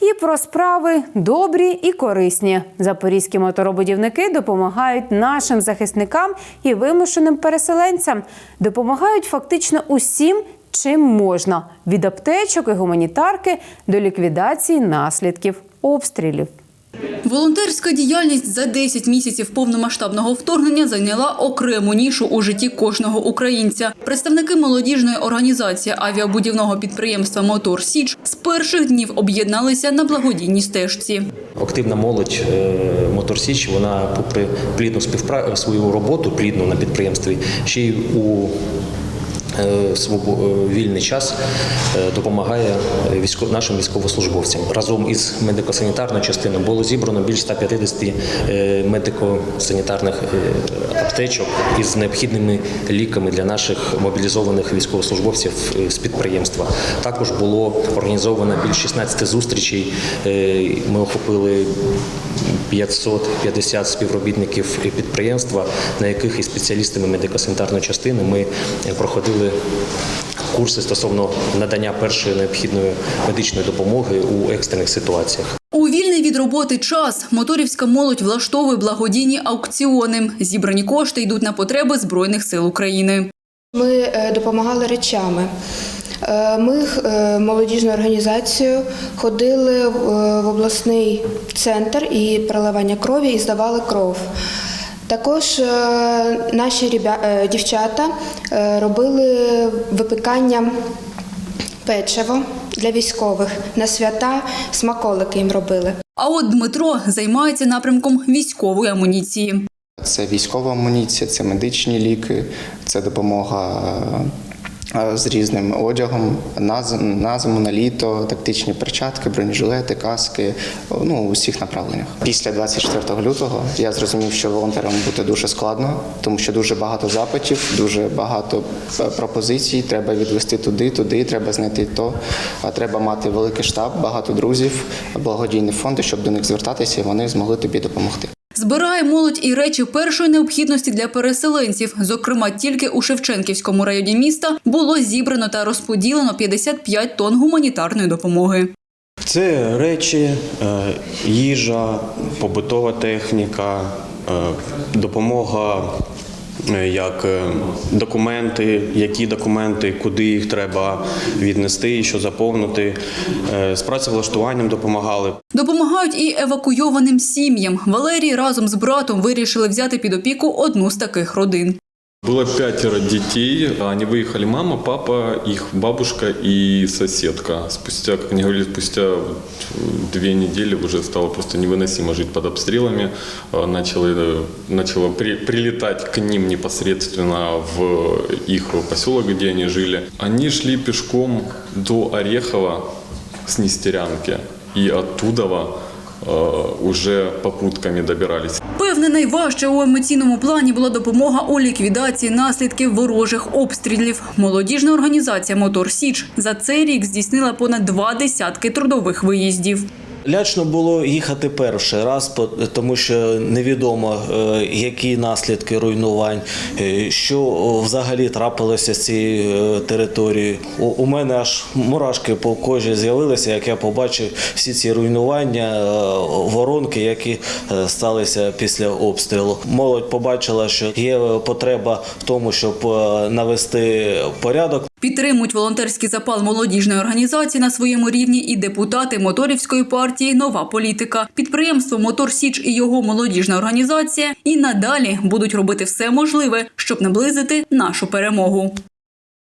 І про справи добрі і корисні. Запорізькі моторобудівники допомагають нашим захисникам і вимушеним переселенцям. Допомагають фактично усім, чим можна: від аптечок і гуманітарки до ліквідації наслідків обстрілів. Волонтерська діяльність за 10 місяців повномасштабного вторгнення зайняла окрему нішу у житті кожного українця. Представники молодіжної організації авіабудівного підприємства Мотор Січ з перших днів об'єдналися на благодійній стежці. Активна молодь е, Мотор Січ, вона попри плідну співпра... свою роботу плідну на підприємстві, ще й у вільний час е, допомагає нашим військовослужбовцям. Разом із медико-санітарною частиною було зібрано більш 150 е, медико-санітарних е, аптечок із необхідними ліками для наших мобілізованих військовослужбовців е, з підприємства. Також було організовано більш 16 зустрічей. Е, Ми охопили 550 співробітників підприємства, на яких із спеціалістами медико-санітарної частини ми проходили курси стосовно надання першої необхідної медичної допомоги у екстрених ситуаціях. У вільний від роботи час моторівська молодь влаштовує благодійні аукціони. Зібрані кошти йдуть на потреби Збройних сил України. Ми е, допомагали речами. Е, Ми е, молодіжною організацією ходили в е, обласний центр і переливання крові і здавали кров. Також наші дівчата робили випікання печиво для військових на свята, смаколики їм робили. А от Дмитро займається напрямком військової амуніції. Це військова амуніція, це медичні ліки, це допомога з різним одягом на, зиму, на літо, тактичні перчатки, бронежилети, каски, ну у всіх направленнях. Після 24 лютого я зрозумів, що волонтерам бути дуже складно, тому що дуже багато запитів, дуже багато е, пропозицій. Треба відвести туди, туди, треба знайти то. А треба мати великий штаб, багато друзів, благодійні фонди, щоб до них звертатися, і вони змогли тобі допомогти. Збирає молодь і речі першої необхідності для переселенців. Зокрема, тільки у Шевченківському районі міста було зібрано та розподілено 55 тонн гуманітарної допомоги. Це речі, е, їжа, побутова техніка, е, допомога. Е, Як е, документи, які документи, куди їх треба віднести, що заповнити. Е, З працевлаштуванням допомагали. Допомагають і евакуйованим сім'ям. Валерій разом з братом вирішили взяти під опіку одну з таких родин. Было пятеро детей. Они выехали мама, папа, их бабушка и соседка. Спустя, как они говорили, спустя две недели уже стало просто невыносимо жить под обстрелами. А, Начало, начало при- прилетать к ним непосредственно в их поселок, где они жили. Они шли пешком до Орехова с Нестерянки. И оттуда уже попутками добирались. Певне, найважче у емоційному плані була допомога у ліквідації наслідків ворожих обстрілів. Молодіжна організація Мотор Січ за цей рік здійснила понад два десятки трудових виїздів. Лячно було їхати перший раз, тому що невідомо, е, які наслідки руйнувань, е, що взагалі трапилося з цією е, територією. У, мене аж мурашки по кожі з'явилися, як я побачив всі ці руйнування, воронки, які сталися після обстрілу. Молодь побачила, що є потреба в тому, щоб навести порядок Підтримують волонтерський запал молодіжної організації на своєму рівні і депутати моторівської партії Нова політика. Підприємство Мотор Січ і його молодіжна організація і надалі будуть робити все можливе, щоб наблизити нашу перемогу.